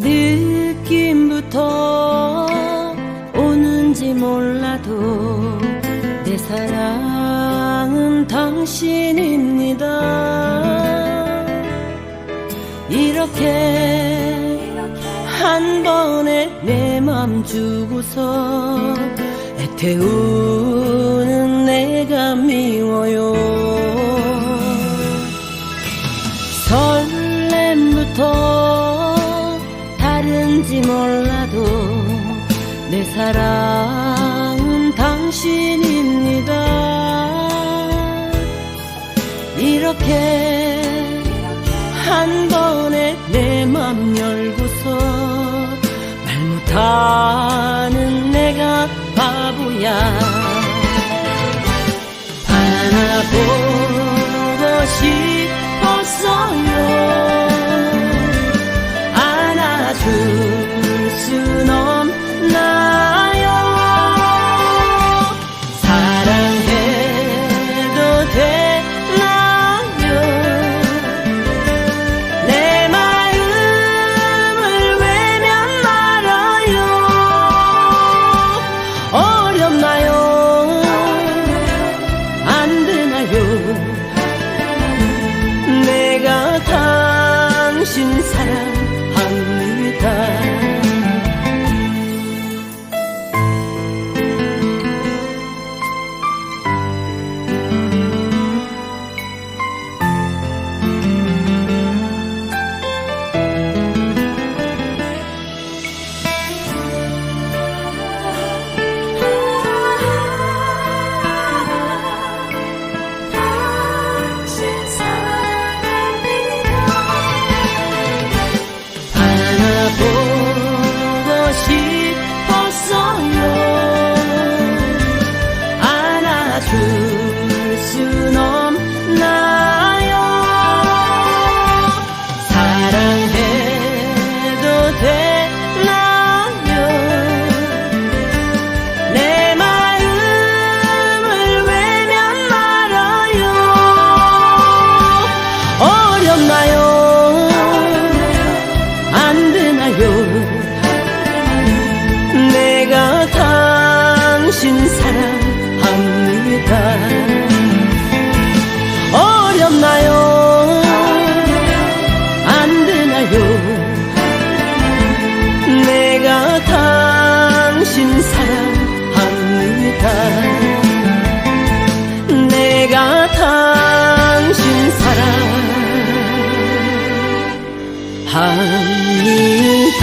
느낌부터 오는지 몰라도 내 사랑은 당신입니다. 이렇게, 한 번에 내 맘 주고서 애태우 다른지 몰라도 내 사랑은 당신입니다. 이렇게 한 번에 내 맘 열고서 말 못하는 내가 바보야. 안아보 어렵나요? 안 되나요? 내가 당신 사랑합니다. 어렵나요? 안 되나요? 내가 당신 사랑합니다. 내가 당 합니다.